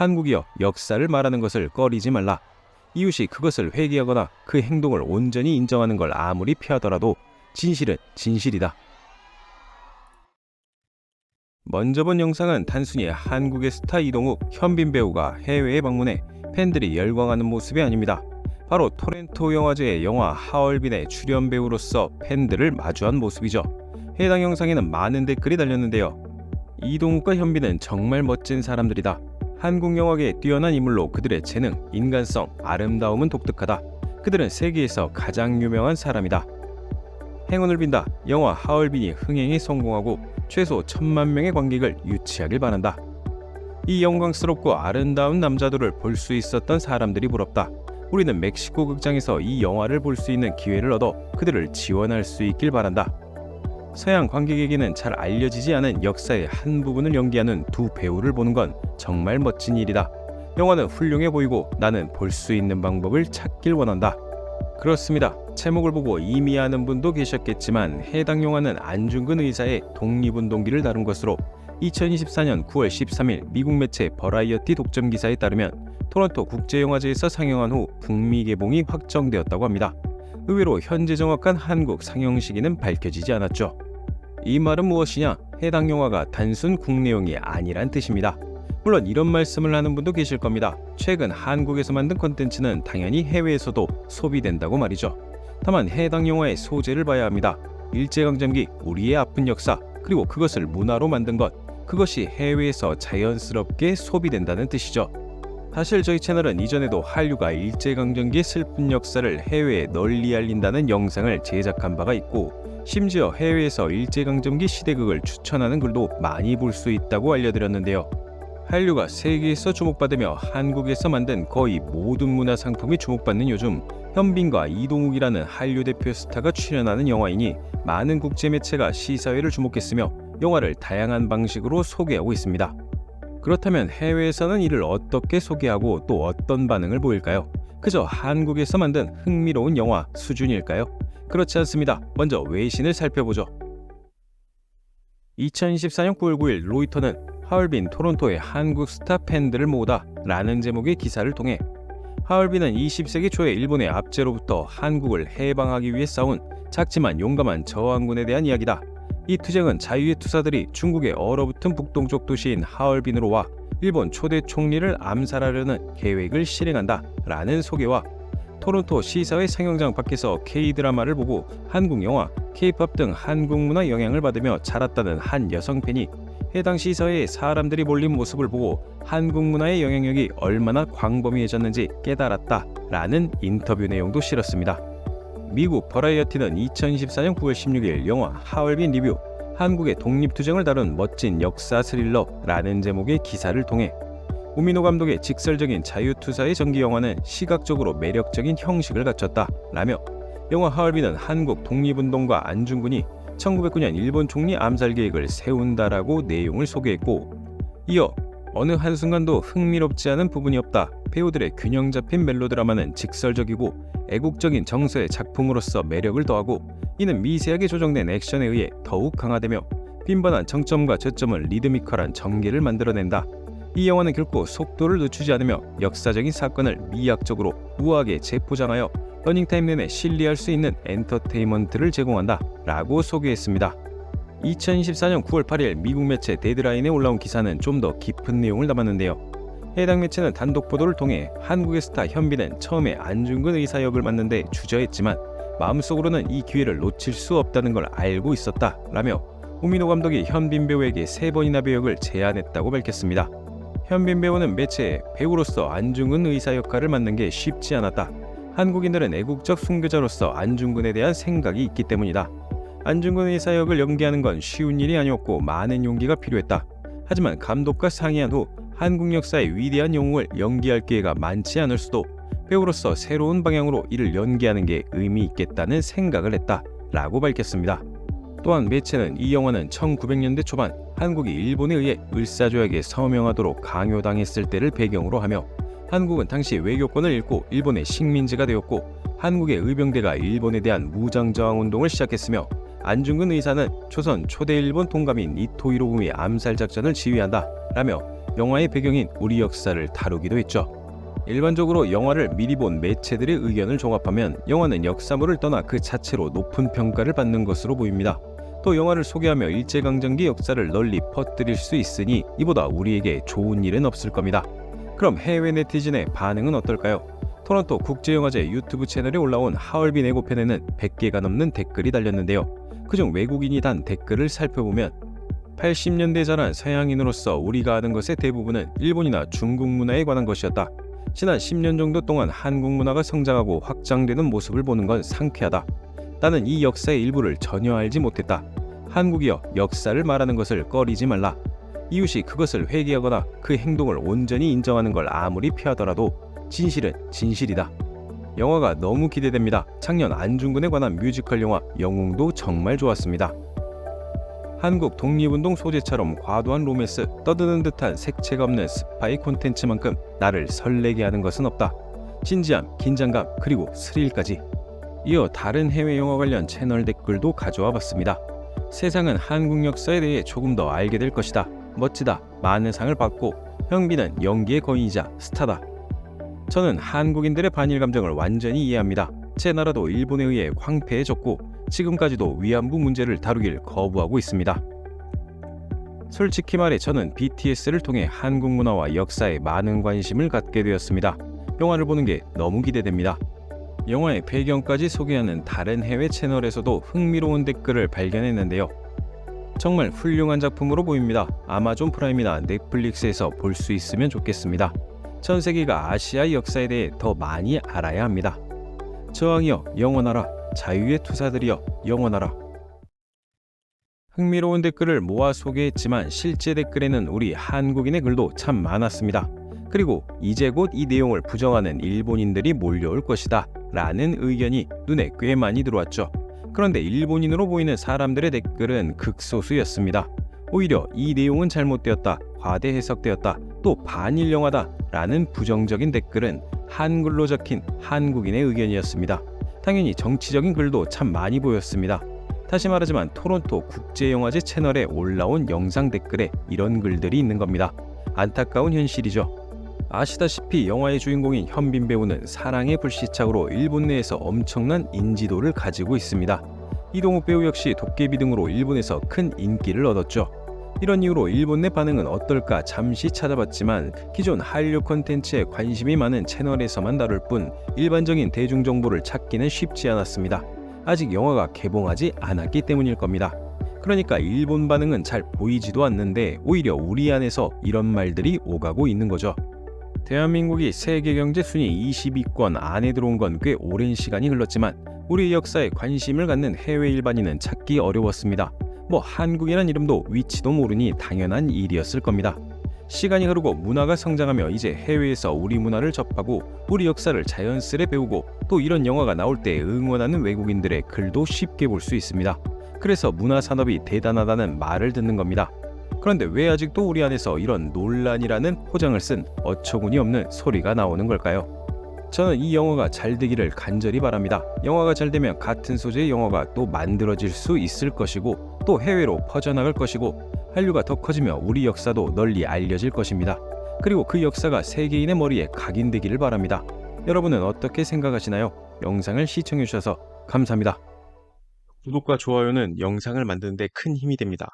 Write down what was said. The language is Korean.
한국이여 역사를 말하는 것을 꺼리지 말라. 이웃이 그것을 회개하거나 그 행동을 온전히 인정하는 걸 아무리 피하더라도 진실은 진실이다. 먼저 본 영상은 단순히 한국의 스타 이동욱, 현빈 배우가 해외에 방문해 팬들이 열광하는 모습이 아닙니다. 바로 토렌토 영화제의 영화 하얼빈의 출연 배우로서 팬들을 마주한 모습이죠. 해당 영상에는 많은 댓글이 달렸는데요. 이동욱과 현빈은 정말 멋진 사람들이다. 한국 영화계의 뛰어난 인물로 그들의 재능, 인간성, 아름다움은 독특하다. 그들은 세계에서 가장 유명한 사람이다. 행운을 빈다. 영화 하얼빈이 흥행에 성공하고 최소 천만 명의 관객을 유치하길 바란다. 이 영광스럽고 아름다운 남자들을 볼 수 있었던 사람들이 부럽다. 우리는 멕시코 극장에서 이 영화를 볼 수 있는 기회를 얻어 그들을 지원할 수 있길 바란다. 서양 관객에게는 잘 알려지지 않은 역사의 한 부분을 연기하는 두 배우를 보는 건 정말 멋진 일이다. 영화는 훌륭해 보이고 나는 볼 수 있는 방법을 찾길 원한다. 그렇습니다. 제목을 보고 이미 아는 분도 계셨겠지만 해당 영화는 안중근 의사의 독립운동기를 다룬 것으로 2024년 9월 13일 미국 매체 버라이어티 독점 기사에 따르면 토론토 국제영화제에서 상영한 후 북미 개봉이 확정되었다고 합니다. 의외로 현재 정확한 한국 상영 시기는 밝혀지지 않았죠. 이 말은 무엇이냐? 해당 영화가 단순 국내용이 아니란 뜻입니다. 물론 이런 말씀을 하는 분도 계실 겁니다. 최근 한국에서 만든 콘텐츠는 당연히 해외에서도 소비된다고 말이죠. 다만 해당 영화의 소재를 봐야 합니다. 일제강점기, 우리의 아픈 역사, 그리고 그것을 문화로 만든 것, 그것이 해외에서 자연스럽게 소비된다는 뜻이죠. 사실 저희 채널은 이전에도 한류가 일제강점기의 슬픈 역사를 해외에 널리 알린다는 영상을 제작한 바가 있고 심지어 해외에서 일제강점기 시대극을 추천하는 글도 많이 볼 수 있다고 알려드렸는데요. 한류가 세계에서 주목받으며 한국에서 만든 거의 모든 문화 상품이 주목받는 요즘 현빈과 이동욱이라는 한류 대표 스타가 출연하는 영화이니 많은 국제 매체가 시사회를 주목했으며 영화를 다양한 방식으로 소개하고 있습니다. 그렇다면 해외에서는 이를 어떻게 소개하고 또 어떤 반응을 보일까요? 그저 한국에서 만든 흥미로운 영화 수준일까요? 그렇지 않습니다. 먼저 외신을 살펴보죠. 2024년 9월 9일 로이터는 하얼빈 토론토의 한국 스타 팬들을 모으다 라는 제목의 기사를 통해 하얼빈은 20세기 초에 일본의 압제로부터 한국을 해방하기 위해 싸운 작지만 용감한 저항군에 대한 이야기다. 이 투쟁은 자유의 투사들이 중국의 얼어붙은 북동쪽 도시인 하얼빈으로 와 일본 초대 총리를 암살하려는 계획을 실행한다 라는 소개와 토론토 시사회 상영장 밖에서 K-드라마를 보고 한국 영화, K-팝 등 한국 문화 영향을 받으며 자랐다는 한 여성 팬이 해당 시사회에 사람들이 몰린 모습을 보고 한국 문화의 영향력이 얼마나 광범위해졌는지 깨달았다 라는 인터뷰 내용도 실었습니다. 미국 버라이어티는 2014년 9월 16일 영화 하얼빈 리뷰 한국의 독립투쟁을 다룬 멋진 역사 스릴러라는 제목의 기사를 통해 우민호 감독의 직설적인 자유투사의 전기 영화는 시각적으로 매력적인 형식을 갖췄다 라며 영화 하얼빈은 한국 독립운동과 안중근이 1909년 일본 총리 암살 계획을 세운다라고 내용을 소개했고 이어 어느 한순간도 흥미롭지 않은 부분이 없다. 배우들의 균형 잡힌 멜로드라마는 직설적이고 애국적인 정서의 작품으로서 매력을 더하고 이는 미세하게 조정된 액션에 의해 더욱 강화되며 빈번한 정점과 저점을 리드미컬한 전개를 만들어낸다. 이 영화는 결코 속도를 늦추지 않으며 역사적인 사건을 미학적으로 우아하게 재포장하여 러닝타임 내내 신뢰할 수 있는 엔터테인먼트를 제공한다 라고 소개했습니다. 2024년 9월 8일 미국 매체 데드라인에 올라온 기사는 좀 더 깊은 내용을 담았는데요. 해당 매체는 단독 보도를 통해 한국의 스타 현빈은 처음에 안중근 의사 역을 맡는데 주저했지만 마음속으로는 이 기회를 놓칠 수 없다는 걸 알고 있었다 라며 우민호 감독이 현빈 배우에게 세 번이나 배역을 제안했다고 밝혔습니다. 현빈 배우는 매체에 배우로서 안중근 의사 역할을 맡는 게 쉽지 않았다. 한국인들은 애국적 순교자로서 안중근에 대한 생각이 있기 때문이다. 안중근 의 사 역을 연기하는 건 쉬운 일이 아니었고 많은 용기가 필요했다. 하지만 감독과 상의한 후 한국 역사의 위대한 영웅을 연기할 기회가 많지 않을 수도 배우로서 새로운 방향으로 이를 연기하는 게 의미 있겠다는 생각을 했다. 라고 밝혔습니다. 또한 매체는 이 영화는 1900년대 초반 한국이 일본에 의해 을사조약에 서명하도록 강요당했을 때를 배경으로 하며 한국은 당시 외교권을 잃고 일본의 식민지가 되었고 한국의 의병대가 일본에 대한 무장저항 운동을 시작했으며 안중근 의사는 조선 초대 일본 통감인 이토 히로부미 암살 작전을 지휘한다 라며 영화의 배경인 우리 역사를 다루기도 했죠. 일반적으로 영화를 미리 본 매체들의 의견을 종합하면 영화는 역사물을 떠나 그 자체로 높은 평가를 받는 것으로 보입니다. 또 영화를 소개하며 일제강점기 역사를 널리 퍼뜨릴 수 있으니 이보다 우리에게 좋은 일은 없을 겁니다. 그럼 해외 네티즌의 반응은 어떨까요? 토론토 국제영화제 유튜브 채널에 올라온 하얼빈 예고편에는 100개가 넘는 댓글이 달렸는데요. 그중 외국인이 단 댓글을 살펴보면 80년대 자란 서양인으로서 우리가 아는 것의 대부분은 일본이나 중국 문화에 관한 것이었다. 지난 10년 정도 동안 한국 문화가 성장하고 확장되는 모습을 보는 건 상쾌하다. 나는 이 역사의 일부를 전혀 알지 못했다. 한국이여 역사를 말하는 것을 꺼리지 말라. 이웃이 그것을 회개하거나 그 행동을 온전히 인정하는 걸 아무리 피하더라도 진실은 진실이다. 영화가 너무 기대됩니다. 작년 안중근에 관한 뮤지컬 영화 영웅도 정말 좋았습니다. 한국 독립운동 소재처럼 과도한 로맨스, 떠드는 듯한 색채가 없는 스파이 콘텐츠만큼 나를 설레게 하는 것은 없다. 진지함, 긴장감, 그리고 스릴까지. 이어 다른 해외 영화 관련 채널 댓글도 가져와 봤습니다. 세상은 한국 역사에 대해 조금 더 알게 될 것이다. 멋지다. 많은 상을 받고 형비는 연기의 거인이자 스타다. 저는 한국인들의 반일 감정을 완전히 이해합니다. 제 나라도 일본에 의해 황폐해졌고 지금까지도 위안부 문제를 다루길 거부하고 있습니다. 솔직히 말해 저는 BTS를 통해 한국 문화와 역사에 많은 관심을 갖게 되었습니다. 영화를 보는 게 너무 기대됩니다. 영화의 배경까지 소개하는 다른 해외 채널에서도 흥미로운 댓글을 발견했는데요. 정말 훌륭한 작품으로 보입니다. 아마존 프라임이나 넷플릭스에서 볼 수 있으면 좋겠습니다. 전 세계가 아시아 역사에 대해 더 많이 알아야 합니다. 저항이여 영원하라 자유의 투사들이여 영원하라 흥미로운 댓글을 모아 소개했지만 실제 댓글에는 우리 한국인의 글도 참 많았습니다. 그리고 이제 곧 이 내용을 부정하는 일본인들이 몰려올 것이다 라는 의견이 눈에 꽤 많이 들어왔죠. 그런데 일본인으로 보이는 사람들의 댓글은 극소수였습니다. 오히려 이 내용은 잘못되었다, 과대 해석되었다, 또 반일 영화다 라는 부정적인 댓글은 한글로 적힌 한국인의 의견이었습니다. 당연히 정치적인 글도 참 많이 보였습니다. 다시 말하지만 토론토 국제영화제 채널에 올라온 영상 댓글에 이런 글들이 있는 겁니다. 안타까운 현실이죠. 아시다시피 영화의 주인공인 현빈 배우는 사랑의 불시착으로 일본 내에서 엄청난 인지도를 가지고 있습니다. 이동욱 배우 역시 도깨비 등으로 일본에서 큰 인기를 얻었죠. 이런 이유로 일본 내 반응은 어떨까 잠시 찾아봤지만 기존 한류 콘텐츠에 관심이 많은 채널에서만 다룰 뿐 일반적인 대중 정보를 찾기는 쉽지 않았습니다. 아직 영화가 개봉하지 않았기 때문일 겁니다. 그러니까 일본 반응은 잘 보이지도 않는데 오히려 우리 안에서 이런 말들이 오가고 있는 거죠. 대한민국이 세계 경제 순위 20위권 안에 들어온 건 꽤 오랜 시간이 흘렀지만 우리 역사에 관심을 갖는 해외 일반인은 찾기 어려웠습니다. 뭐 한국이란 이름도 위치도 모르니 당연한 일이었을 겁니다. 시간이 흐르고 문화가 성장하며 이제 해외에서 우리 문화를 접하고 우리 역사를 자연스레 배우고 또 이런 영화가 나올 때 응원하는 외국인들의 글도 쉽게 볼 수 있습니다. 그래서 문화 산업이 대단하다는 말을 듣는 겁니다. 그런데 왜 아직도 우리 안에서 이런 논란이라는 포장을 쓴 어처구니 없는 소리가 나오는 걸까요? 저는 이 영화가 잘 되기를 간절히 바랍니다. 영화가 잘 되면 같은 소재의 영화가 또 만들어질 수 있을 것이고 또 해외로 퍼져나갈 것이고 한류가 더 커지며 우리 역사도 널리 알려질 것입니다. 그리고 그 역사가 세계인의 머리에 각인되기를 바랍니다. 여러분은 어떻게 생각하시나요? 영상을 시청해주셔서 감사합니다. 구독과 좋아요는 영상을 만드는데 큰 힘이 됩니다.